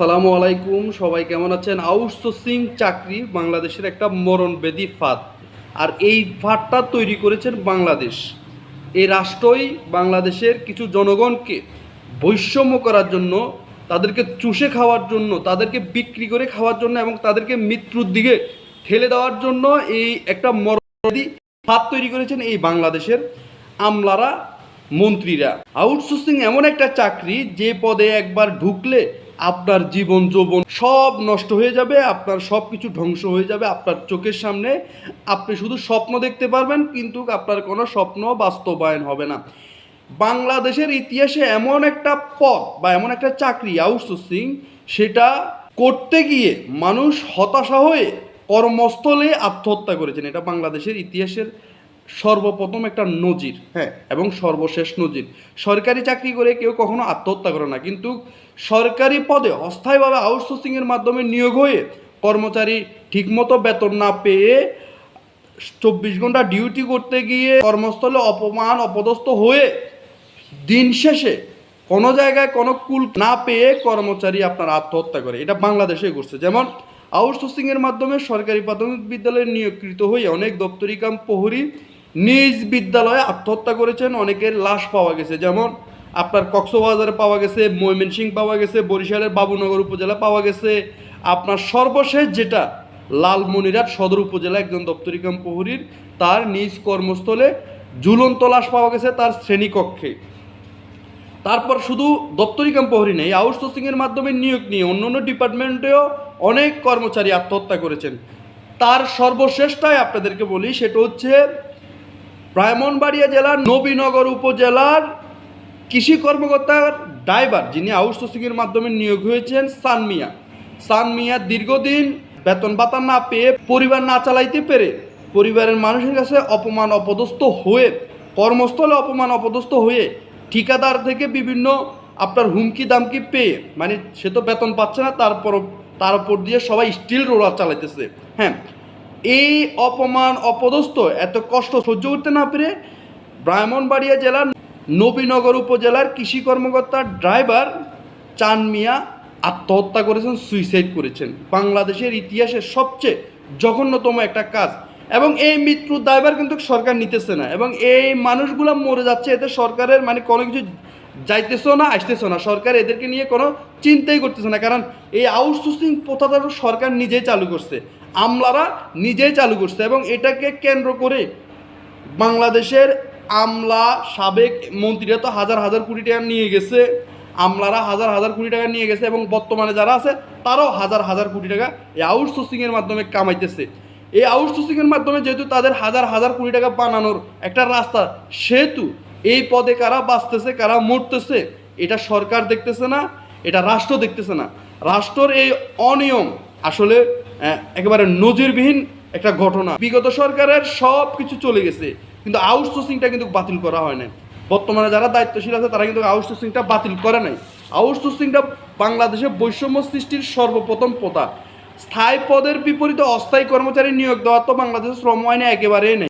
আসসালামু আলাইকুম, সবাই কেমন আছেন? আউটসোর্সিং চাকরি বাংলাদেশের একটা মরণবেদী ফাঁদ। আর এই ফাঁদটা তৈরি করেছেন বাংলাদেশ। এই রাষ্ট্রই বাংলাদেশের কিছু জনগণকে বৈষম্য করার জন্য, তাদেরকে চুষে খাওয়ার জন্য, তাদেরকে বিক্রি করে খাওয়ার জন্য এবং তাদেরকে মৃত্যুর দিকে ঠেলে দেওয়ার জন্য এই একটা মরণবেদী ফাঁদ তৈরি করেছেন এই বাংলাদেশের আমলারা মন্ত্রীরা। আউটসোর্সিং এমন একটা চাকরি যে পদে একবার ঢুকলে আপনার জীবন যৌবন সব নষ্ট হয়ে যাবে, আপনার সব কিছু ধ্বংস হয়ে যাবে আপনার চোখের সামনে। আপনি শুধু স্বপ্ন দেখতে পারবেন, কিন্তু আপনার কোনো স্বপ্ন বাস্তবায়ন হবে না। বাংলাদেশের ইতিহাসে এমন একটা পদ বা এমন একটা চাকরি আউটসোর্সিং সেটা করতে গিয়ে মানুষ হতাশা হয়ে কর্মস্থলে আত্মহত্যা করেছেন। এটা বাংলাদেশের ইতিহাসের সর্বপ্রথম একটা নজির হ্যাঁ। এবং সর্বশেষ নজির। সরকারি চাকরি করে কেউ কখনো আত্মহত্যা করে না কিন্তু সরকারি পদে অস্থায়ীভাবে আউটসোর্সিংয়ের মাধ্যমে নিয়োগ হয়ে কর্মচারী ঠিকমতো বেতন না পেয়ে চব্বিশ ঘণ্টা ডিউটি করতে গিয়ে কর্মস্থলে অপমান অপদস্থ হয়ে দিন শেষে কোনো জায়গায় কোনো কুল না পেয়ে কর্মচারী আপনার আত্মহত্যা করে। এটা বাংলাদেশে ঘটছে। যেমন আউটসোর্সিংয়ের মাধ্যমে সরকারি প্রাথমিক বিদ্যালয়ে নিয়োগকৃত হয়ে অনেক দপ্তরি কাম প্রহরী নিজ বিদ্যালয়ে আত্মহত্যা করেছেন, অনেকের লাশ পাওয়া গেছে। যেমন আপনার কক্সবাজারে পাওয়া গেছে ময়মনসিং পাওয়া গেছে, বরিশালের বাবুনগর উপজেলা পাওয়া গেছে। আপনার সর্বশেষ যেটা লালমনিরহাট সদর উপজেলা, একজন দপ্তরি কাম প্রহরীর, তার নিজ কর্মস্থলে ঝুলন্ত লাশ পাওয়া গেছে তার শ্রেণীকক্ষে। তারপর শুধু দপ্তরি কাম প্রহরী নেই, আউটসোর্সিংয়ের মাধ্যমে নিয়োগ নিয়ে অন্য অন্য ডিপার্টমেন্টেও অনেক কর্মচারী আত্মহত্যা করেছেন। তার সর্বশেষটাই আপনাদেরকে বলি, সেটা হচ্ছে ব্রাহ্মণবাড়িয়া জেলার নবীনগর উপজেলার কৃষি কর্মকর্তার ড্রাইভার, যিনি আউটসোর্সিংয়ের মাধ্যমে নিয়োগ হয়েছেন, সান মিয়া। সান মিয়া দীর্ঘদিন বেতন ভাতা না পেয়ে পরিবার না চালাইতে পেরে পরিবারের মানুষের কাছে অপমান অপদস্থ হয়ে, কর্মস্থলে অপমান অপদস্থ হয়ে ঠিকাদার থেকে বিভিন্ন আপনার হুমকি দামকি পেয়ে মানে সে তো বেতন পাচ্ছে না, তারপর তার উপর দিয়ে সবাই স্টিল রোলার চালাইতেছে। হ্যাঁ এই অপমান অপদস্থ এত কষ্ট সহ্য করতে না পেরে ব্রাহ্মণবাড়িয়া জেলার নবীনগর উপজেলার কৃষি কর্মকর্তার ড্রাইভার চান মিয়া আত্মহত্যা করেছেন, সুইসাইড করেছেন। বাংলাদেশের ইতিহাসের সবচেয়ে জঘন্যতম একটা কাজ। এবং এই মৃত্যুর দায়ভার কিন্তু সরকার নিতেছে না। এবং এই মানুষগুলো মরে যাচ্ছে, এতে সরকারের মানে কোনো কিছু যাইতেছেও না, আসতেছেও না। সরকার এদেরকে নিয়ে কোনো চিন্তাই করতেছে না। কারণ এই আউটসোর্সিং প্রথাটা সরকার নিজেই চালু করছে। আমলারা নিজেই চালু করছে এবং এটাকে কেন্দ্র করে বাংলাদেশের আমলা সাবেক মন্ত্রীরা তো হাজার হাজার কোটি টাকা নিয়ে গেছে, আমলারা হাজার হাজার কোটি টাকা নিয়ে গেছে এবং বর্তমানে যারা আছে, তারাও হাজার হাজার কোটি টাকা এই আউটসোর্সিংয়ের মাধ্যমে কামাইতেছে। এই আউটসোর্সিংয়ের মাধ্যমে যেহেতু তাদের হাজার হাজার কোটি টাকা বানানোর একটা রাস্তা, সেহেতু এই পদে কারা বাঁচতেছে, কারা মরতেছে, এটা সরকার দেখতেছে না, এটা রাষ্ট্র দেখতেছে না। রাষ্ট্রের এই অনিয়ম আসলে একেবারে নজিরবিহীন একটা ঘটনা। বিগত সরকারের সব কিছু চলে গেছে, কিন্তু আউটসোর্সিংটা কিন্তু বাতিল করা হয় নাই। বর্তমানে যারা দায়িত্বশীল আছে, তারা কিন্তু আউটসোর্সিংটা বাতিল করে নাই। আউটসোর্সিংটা বাংলাদেশে বৈষম্য সৃষ্টির সর্বপ্রথম প্রথা স্থায়ী পদের বিপরীতে অস্থায়ী কর্মচারী নিয়োগ দেওয়া তো বাংলাদেশের শ্রম আইনে একেবারেই নেই।